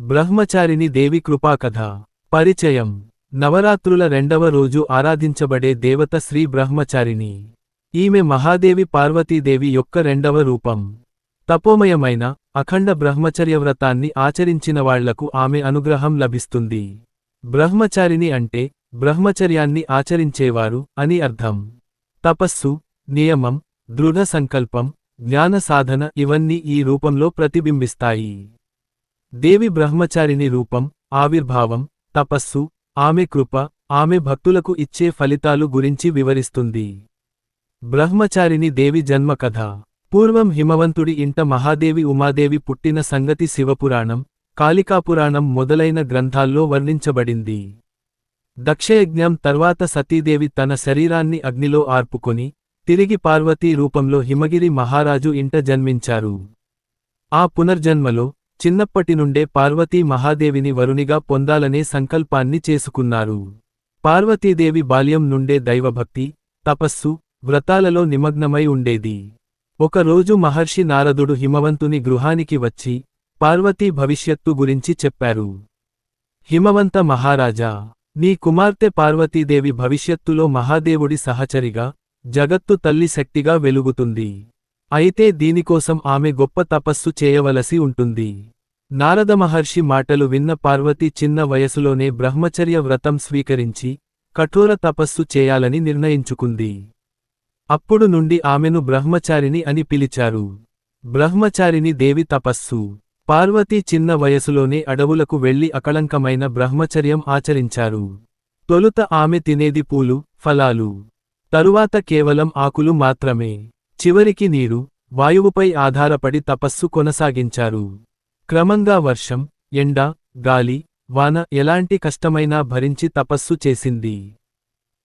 బ్రహ్మచారిని దేవి కృపాకథ పరిచయం. నవరాత్రుల రెండవ రోజు ఆరాధించబడే దేవత శ్రీ బ్రహ్మచారిణి. ఈమె మహాదేవి పార్వతీదేవి యొక్క రెండవ రూపం. తపోమయమైన అఖండ బ్రహ్మచర్య వ్రతాన్ని ఆచరించిన వాళ్ళకు ఆమె అనుగ్రహం లభిస్తుంది. బ్రహ్మచారిణి అంటే బ్రహ్మచర్యాన్ని ఆచరించేవారు అని అర్థం. తపస్సు నియమం దృఢ సంకల్పం జ్ఞాన సాధన ఇవన్నీ ఈ రూపంలో ప్రతిబింబిస్తాయి. దేవి బ్రహ్మచారిని రూపం ఆవిర్భావం తపస్సు ఆమె కృప ఆమె భక్తులకు ఇచ్చే ఫలితాలు గురించి వివరిస్తుంది. బ్రహ్మచారిని దేవి జన్మ కథ. పూర్వం హిమవంతుడి ఇంట మహాదేవి ఉమాదేవి పుట్టిన సంగతి శివపురాణం కాళికాపురాణం మొదలైన గ్రంథాల్లో వర్ణించబడింది. దక్షయజ్ఞం తర్వాత సతీదేవి తన శరీరాన్ని అగ్నిలో ఆర్పుకొని తిరిగి పార్వతీ రూపంలో హిమగిరి మహారాజు ఇంట జన్మించారు. ఆ పునర్జన్మలో చిన్నప్పటి నుండే పార్వతీ మహాదేవిని వరునిగా పొందాలనే సంకల్పాన్ని చేసుకున్నారు. పార్వతీదేవి బాల్యం నుండే దైవభక్తి తపస్సు వ్రతాలలో నిమగ్నమై ఉండేది. ఒకరోజు మహర్షి నారదుడు హిమవంతుని గృహానికి వచ్చి పార్వతీ భవిష్యత్తు గురించి చెప్పారు. హిమవంత మహారాజా నీ కుమార్తె పార్వతీదేవి భవిష్యత్తులో మహాదేవుడి సహచరిగా జగత్తు తల్లి శక్తిగా వెలుగుతుంది. అయితే దీనికోసం ఆమె గొప్ప తపస్సు చేయవలసి ఉంటుంది. నారద మహర్షి మాటలు విన్న పార్వతి చిన్న వయసులోనే బ్రహ్మచర్య వ్రతం స్వీకరించి కఠోర తపస్సు చేయాలని నిర్ణయించుకుంది. అప్పుడు నుండి ఆమెను బ్రహ్మచారిని అని పిలిచారు. బ్రహ్మచారిని దేవి తపస్సు. పార్వతీ చిన్న వయసులోనే అడవులకు వెళ్ళి అకళంకమైన బ్రహ్మచర్యం ఆచరించారు. తొలుత ఆమె తినేది పూలు ఫలాలు. తరువాత కేవలం ఆకులు మాత్రమే. చివరికి నీరు వాయువుపై ఆధారపడి తపస్సు కొనసాగించారు. క్రమంగా వర్షం ఎండ గాలి వాన ఎలాంటి కష్టమైనా భరించి తపస్సు చేసింది.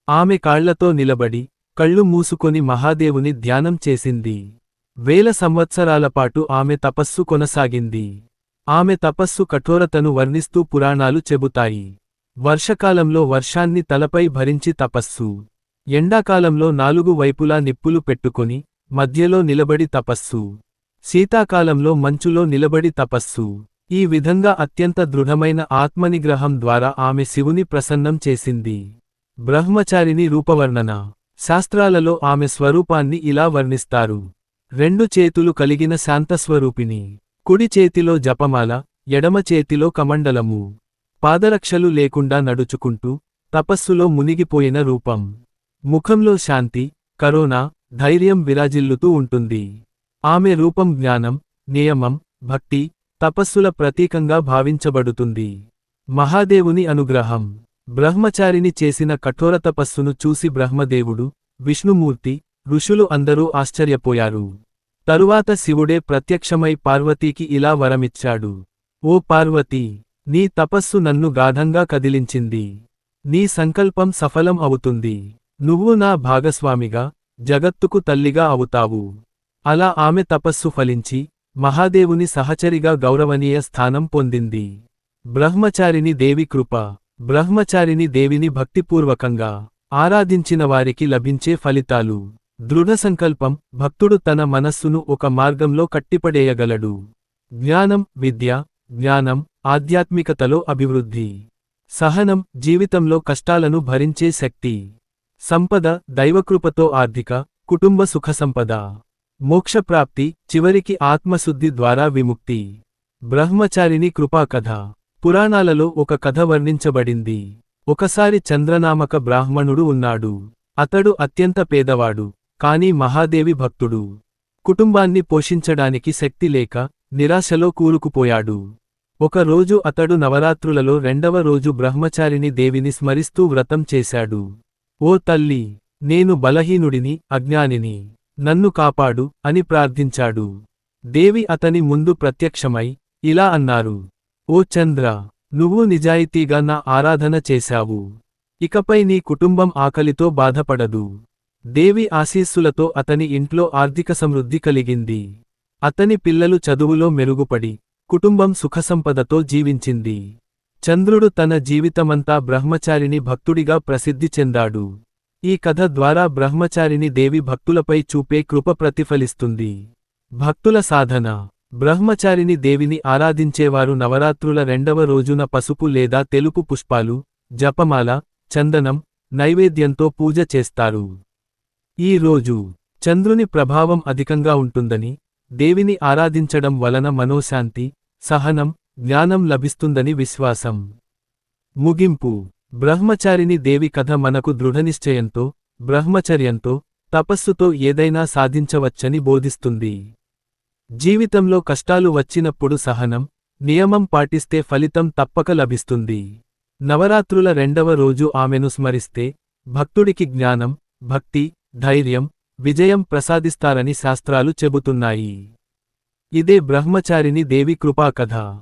ఆమె కాళ్ళతో నిలబడి కళ్ళు మూసుకొని మహాదేవుని ధ్యానం చేసింది. వేల సంవత్సరాలపాటు ఆమె తపస్సు కొనసాగింది. ఆమె తపస్సు కఠోరతను వర్ణిస్తూ పురాణాలు చెబుతాయి. వర్షకాలంలో వర్షాన్ని తలపై భరించి తపస్సు. ఎండాకాలంలో నాలుగు వైపులా నిప్పులు పెట్టుకుని మధ్యలో నిలబడి తపస్సు. శీతాకాలంలో మంచులో నిలబడి తపస్సు. ఈ విధంగా అత్యంత దృఢమైన ఆత్మనిగ్రహం ద్వారా ఆమె శివుని ప్రసన్నం చేసింది. బ్రహ్మచారిని రూపవర్ణన. శాస్త్రాలలో ఆమె స్వరూపాన్ని ఇలా వర్ణిస్తారు. రెండు చేతులు కలిగిన శాంతస్వరూపిణి. కుడి చేతిలో జపమాల ఎడమ చేతిలో కమండలము. పాదరక్షలు లేకుండా నడుచుకుంటూ తపస్సులో మునిగిపోయిన రూపం. ముఖంలో శాంతి కరోనా ధైర్యం విరాజిల్లుతూ ఉంటుంది. ఆమె రూపం జ్ఞానం నియమం భక్తి తపస్సుల ప్రతీకంగా భావించబడుతుంది. మహాదేవుని అనుగ్రహం. బ్రహ్మచారిని చేసిన కఠోర తపస్సును చూసి బ్రహ్మదేవుడు విష్ణుమూర్తి ఋషులు అందరూ ఆశ్చర్యపోయారు. తరువాత శివుడే ప్రత్యక్షమై పార్వతీకి ఇలా వరమిచ్చాడు. ఓ పార్వతీ నీ తపస్సు నన్ను గాఢంగా కదిలించింది. నీ సంకల్పం సఫలం అవుతుంది. నువ్వు నా భాగస్వామిగా జగత్తుకు తల్లిగా అవుతావు. అలా ఆమె తపస్సు ఫలించి మహాదేవుని సహచరిగా గౌరవనీయ స్థానం పొందింది. బ్రహ్మచారిని దేవి కృప బ్రహ్మచారిని దేవిని భక్తిపూర్వకంగా ఆరాధించిన వారికి లభించే ఫలితాలు. దృఢ సంకల్పం భక్తుడు తన మనస్సును ఒక మార్గంలో కట్టిపడేయగలడు. జ్ఞానం విద్య జ్ఞానం ఆధ్యాత్మికతలో అభివృద్ధి. సహనం జీవితంలో కష్టాలను భరించే శక్తి. సంపద దైవకృపతో ఆర్థిక కుటుంబ సుఖసంపద మోక్షప్రాప్తి చివరికి ఆత్మశుద్ధి ద్వారా విముక్తి. బ్రహ్మచారిని కృపాకథ. పురాణాలలో ఒక కథ వర్ణించబడింది. ఒకసారి చంద్రనామక బ్రాహ్మణుడు ఉన్నాడు. అతడు అత్యంత పేదవాడు కాని మహాదేవి భక్తుడు. కుటుంబాన్ని పోషించడానికి శక్తి లేక నిరాశలో కూరుకుపోయాడు. ఒక రోజు అతడు నవరాత్రులలో రెండవ రోజు బ్రహ్మచారిని దేవిని స్మరిస్తూ వ్రతం చేశాడు. ఓ తల్లి నేను బలహీనుడిని అజ్ఞానిని నన్ను కాపాడు అని ప్రార్థించాడు. దేవి అతని ముందు ప్రత్యక్షమై ఇలా అన్నారు ఓ చంద్ర నువ్వు నిజాయితీగా నా ఆరాధన చేశావు. ఇకపై నీ కుటుంబం ఆకలితో బాధపడదు. దేవి ఆశీస్సులతో అతని ఇంట్లో ఆర్థిక సమృద్ధి కలిగింది. అతని పిల్లలు చదువులో మెరుగుపడి కుటుంబం సుఖసంపదతో జీవించింది. చంద్రుడు తన జీవితమంతా బ్రహ్మచారిని భక్తుడిగా ప్రసిద్ధి చెందాడు. ఈ కథ ద్వారా బ్రహ్మచారిని దేవి భక్తులపై చూపే కృప ప్రతిఫలిస్తుంది. భక్తుల సాధన. బ్రహ్మచారిని దేవిని ఆరాధించేవారు నవరాత్రుల రెండవ రోజున పసుపు లేదా తెలుపు పుష్పాలు జపమాల చందనం నైవేద్యంతో పూజ చేస్తారు. ఈ రోజు చంద్రుని ప్రభావం అధికంగా ఉంటుందని దేవిని ఆరాధించడం వలన మనోశాంతి సహనం జ్ఞానం లభిస్తుందని విశ్వాసం. ముగింపు. బ్రహ్మచారిని దేవి కథ మనకు దృఢనిశ్చయంతో బ్రహ్మచర్యంతో తపస్సుతో ఏదైనా సాధించవచ్చని బోధిస్తుంది. జీవితంలో కష్టాలు వచ్చినప్పుడు సహనం నియమం పాటిస్తే ఫలితం తప్పక లభిస్తుంది. నవరాత్రుల రెండవ రోజు ఆమెను స్మరిస్తే భక్తుడికి జ్ఞానం భక్తి ధైర్యం విజయం ప్రసాదిస్తారని శాస్త్రాలు చెబుతున్నాయి. ఇదే బ్రహ్మచారిని దేవి కృపాకథ